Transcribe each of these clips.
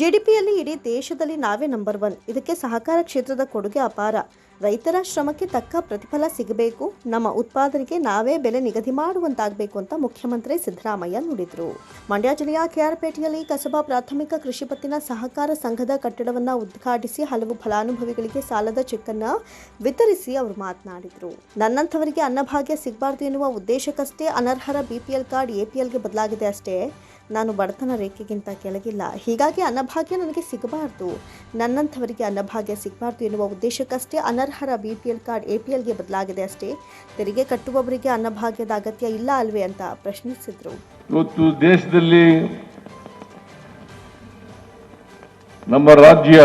ಜಿಡಿಪಿಯಲ್ಲಿ ಇಡೀ ದೇಶದಲ್ಲಿ ನಾವೇ ನಂಬರ್ ಒನ್ ಇದಕ್ಕೆ ಸಹಕಾರ ಕ್ಷೇತ್ರದ ಕೊಡುಗೆ ಅಪಾರ. ರೈತರ ಶ್ರಮಕ್ಕೆ ತಕ್ಕ ಪ್ರತಿಫಲ ಸಿಗಬೇಕು. ನಮ್ಮ ಉತ್ಪಾದನೆಗೆ ನಾವೇ ಬೆಲೆ ನಿಗದಿ ಮಾಡುವಂತಾಗಬೇಕು ಅಂತ ಮುಖ್ಯಮಂತ್ರಿ ಸಿದ್ದರಾಮಯ್ಯ ನುಡಿದರು. ಮಂಡ್ಯ ಜಿಲ್ಲೆಯ ಕೆಆರ್ಪೇಟೆಯಲ್ಲಿ ಕಸಬಾ ಪ್ರಾಥಮಿಕ ಕೃಷಿ ಪತ್ತಿನ ಸಹಕಾರ ಸಂಘದ ಕಟ್ಟಡವನ್ನು ಉದ್ಘಾಟಿಸಿ ಹಲವು ಫಲಾನುಭವಿಗಳಿಗೆ ಸಾಲದ ಚೆಕ್ಕನ್ನು ವಿತರಿಸಿ ಅವರು ಮಾತನಾಡಿದರು. ನನ್ನಂಥವರಿಗೆ ಅನ್ನಭಾಗ್ಯ ಸಿಗಬಾರ್ದು ಎನ್ನುವ ಉದ್ದೇಶಕ್ಕಷ್ಟೇ ಅನರ್ಹರ ಬಿಪಿಎಲ್ ಕಾರ್ಡ್ ಎಪಿಎಲ್ಗೆ ಬದಲಾಗಿದೆ ಅಷ್ಟೇ. ನಾನು ಬಡತನ ರೇಖೆಗಿಂತ ಕೆಳಗಿಲ್ಲ. ಹೀಗಾಗಿ ಅನ್ನಭಾಗ್ಯ ನನಗೆ ಸಿಗಬಾರ್ದು. ನನ್ನಂಥವರಿಗೆ ಅನ್ನಭಾಗ್ಯ ಸಿಗಬಾರ್ದು ಎನ್ನುವ ಉದ್ದೇಶಕ್ಕಷ್ಟೇ ಅನರ್ಹರ B P L card A P ಎಲ್ಗೆ ಬದಲಾಗಿದೆ ಅಷ್ಟೇ. ತೆರಿಗೆ ಕಟ್ಟುವವರಿಗೆ ಅನ್ನಭಾಗ್ಯದ ಅಗತ್ಯ ಇಲ್ಲ ಅಲ್ವೇ ಅಂತ ಪ್ರಶ್ನಿಸಿದರು. ಇವತ್ತು ದೇಶದಲ್ಲಿ ನಮ್ಮ ರಾಜ್ಯ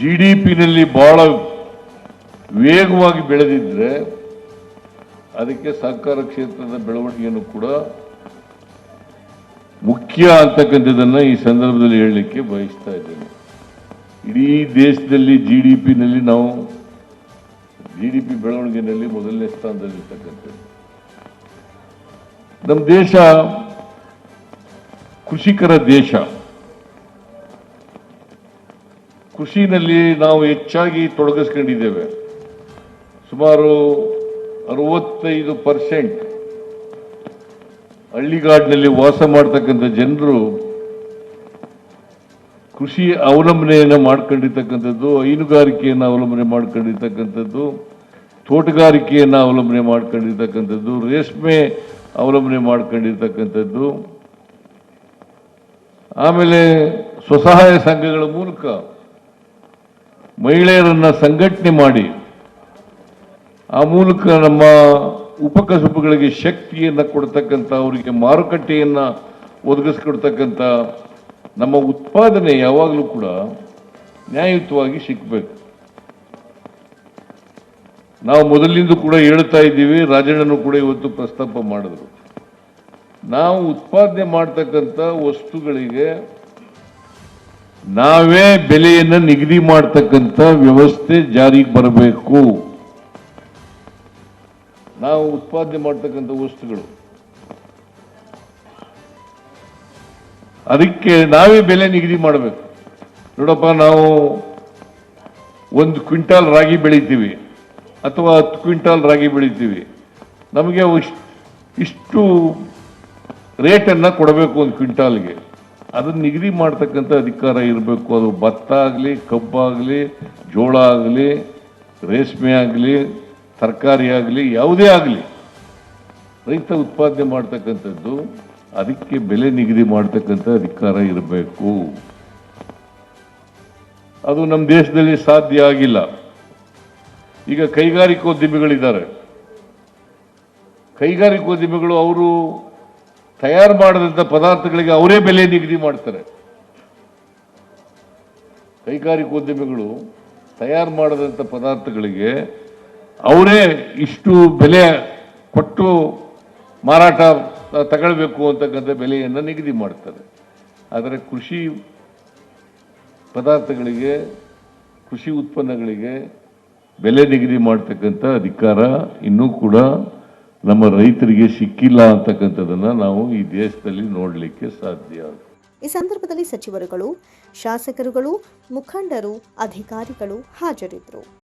ಜಿ ಡಿ ಪಿನಲ್ಲಿ ಬಹಳ ವೇಗವಾಗಿ ಬೆಳೆದಿದ್ರೆ ಅದಕ್ಕೆ ಸಹಕಾರ ಕ್ಷೇತ್ರದ ಬೆಳವಣಿಗೆಯನ್ನು ಕೂಡ ಮುಖ್ಯ ಅಂತಕ್ಕಂಥದ್ದನ್ನು ಈ ಸಂದರ್ಭದಲ್ಲಿ ಹೇಳಲಿಕ್ಕೆ ಬಯಸ್ತಾ ಇದ್ದೇನೆ. ಇಡೀ ದೇಶದಲ್ಲಿ ಜಿ ಡಿ ಪಿನಲ್ಲಿ ನಾವು ಜಿ ಡಿ ಪಿ ಬೆಳವಣಿಗೆಯಲ್ಲಿ ಮೊದಲನೇ ಸ್ಥಾನದಲ್ಲಿರ್ತಕ್ಕಂಥದ್ದು. ನಮ್ಮ ದೇಶ ಕೃಷಿಕರ ದೇಶ. ಕೃಷಿನಲ್ಲಿ ನಾವು ಹೆಚ್ಚಾಗಿ ತೊಡಗಿಸ್ಕೊಂಡಿದ್ದೇವೆ. ಸುಮಾರು ಅರವತ್ತೈದು ಪರ್ಸೆಂಟ್ ಹಳ್ಳಿಗಾಡಿನಲ್ಲಿ ವಾಸ ಮಾಡ್ತಕ್ಕಂಥ ಜನರು ಕೃಷಿ ಅವಲಂಬನೆಯನ್ನು ಮಾಡ್ಕೊಂಡಿರ್ತಕ್ಕಂಥದ್ದು, ಹೈನುಗಾರಿಕೆಯನ್ನು ಅವಲಂಬನೆ ಮಾಡ್ಕೊಂಡಿರ್ತಕ್ಕಂಥದ್ದು, ತೋಟಗಾರಿಕೆಯನ್ನು ಅವಲಂಬನೆ ಮಾಡ್ಕೊಂಡಿರ್ತಕ್ಕಂಥದ್ದು, ರೇಷ್ಮೆ ಅವಲಂಬನೆ ಮಾಡ್ಕೊಂಡಿರ್ತಕ್ಕಂಥದ್ದು. ಆಮೇಲೆ ಸ್ವಸಹಾಯ ಸಂಘಗಳ ಮೂಲಕ ಮಹಿಳೆಯರನ್ನು ಸಂಘಟನೆ ಮಾಡಿ ಆ ಮೂಲಕ ನಮ್ಮ ಉಪಕಸುಬುಗಳಿಗೆ ಶಕ್ತಿಯನ್ನು ಕೊಡ್ತಕ್ಕಂಥ ಅವರಿಗೆ ಮಾರುಕಟ್ಟೆಯನ್ನು ಒದಗಿಸ್ಕೊಡ್ತಕ್ಕಂಥ ನಮ್ಮ ಉತ್ಪಾದನೆ ಯಾವಾಗಲೂ ಕೂಡ ನ್ಯಾಯಯುತವಾಗಿ ಸಿಕ್ಕಬೇಕು ನಾವು ಮೊದಲಿಂದ ಕೂಡ ಹೇಳ್ತಾ ಇದ್ದೀವಿ, ರಾಜಣ್ಣನೂ ಕೂಡ ಇವತ್ತು ಪ್ರಸ್ತಾಪ ಮಾಡಿದ್ರು. ನಾವು ಉತ್ಪಾದನೆ ಮಾಡ್ತಕ್ಕಂಥ ವಸ್ತುಗಳಿಗೆ ನಾವೇ ಬೆಲೆಯನ್ನು ನಿಗದಿ ಮಾಡ್ತಕ್ಕಂಥ ವ್ಯವಸ್ಥೆ ಜಾರಿಗೆ ಬರಬೇಕು. ನಾವು ಉತ್ಪಾದನೆ ಮಾಡ್ತಕ್ಕಂಥ ವಸ್ತುಗಳು. ಅದಕ್ಕೆ ನಾವೇ ಬೆಲೆ ನಿಗದಿ ಮಾಡಬೇಕು. ನೋಡಪ್ಪ, ನಾವು ಒಂದು ಕ್ವಿಂಟಾಲ್ ರಾಗಿ ಬೆಳಿತೀವಿ ಅಥವಾ ಹತ್ತು ಕ್ವಿಂಟಾಲ್ ರಾಗಿ ಬೆಳಿತೀವಿ. ನಮಗೆ ಇಷ್ಟು ರೇಟನ್ನು ಕೊಡಬೇಕು ಒಂದು ಕ್ವಿಂಟಾಲ್ಗೆ. ಅದನ್ನು ನಿಗದಿ ಮಾಡ್ತಕ್ಕಂಥ ಅಧಿಕಾರ ಇರಬೇಕು. ಅದು ಭತ್ತ ಆಗಲಿ ಕಬ್ಬಾಗಲಿ ಜೋಳ ಆಗಲಿ, ರೇಷ್ಮೆ ಆಗಲಿ ತರಕಾರಿ ಆಗಲಿ, ಯಾವುದೇ ಆಗಲಿ, ರೈತ ಉತ್ಪಾದನೆ ಮಾಡ್ತಕ್ಕಂಥದ್ದು, ಅದಕ್ಕೆ ಬೆಲೆ ನಿಗದಿ ಮಾಡ್ತಕ್ಕಂಥ ಅಧಿಕಾರ ಇರಬೇಕು. ಅದು ನಮ್ಮ ದೇಶದಲ್ಲಿ ಸಾಧ್ಯ ಆಗಿಲ್ಲ. ಈಗ ಕೈಗಾರಿಕೋದ್ಯಮಿಗಳಿದ್ದಾರೆ. ಕೈಗಾರಿಕೋದ್ಯಮಿಗಳು ಅವರು ತಯಾರು ಮಾಡಿದಂಥ ಪದಾರ್ಥಗಳಿಗೆ ಅವರೇ ಬೆಲೆ ನಿಗದಿ ಮಾಡ್ತಾರೆ. ಕೈಗಾರಿಕೋದ್ಯಮಿಗಳು ತಯಾರು ಮಾಡಿದಂಥ ಪದಾರ್ಥಗಳಿಗೆ ಅವರೇ ಇಷ್ಟು ಬೆಲೆ ಕೊಟ್ಟು ಮಾರಾಟ ತಗೊಳ್ಬೇಕು ಅಂತಕ್ಕಂಥ ಬೆಲೆಯನ್ನು ನಿಗದಿ ಮಾಡ್ತಾರೆ. ಆದರೆ ಕೃಷಿ ಪದಾರ್ಥಗಳಿಗೆ, ಕೃಷಿ ಉತ್ಪನ್ನಗಳಿಗೆ ಬೆಲೆ ನಿಗದಿ ಮಾಡ್ತಕ್ಕಂಥ ಅಧಿಕಾರ ಇನ್ನೂ ಕೂಡ ನಮ್ಮ ರೈತರಿಗೆ ಸಿಕ್ಕಿಲ್ಲ ಅಂತಕ್ಕಂಥದ್ದನ್ನು ನಾವು ಈ ದೇಶದಲ್ಲಿ ನೋಡಲಿಕ್ಕೆ ಸಾಧ್ಯ. ಈ ಸಂದರ್ಭದಲ್ಲಿ ಸಚಿವರುಗಳು, ಶಾಸಕರುಗಳು, ಮುಖಂಡರು, ಅಧಿಕಾರಿಗಳು ಹಾಜರಿದ್ದರು.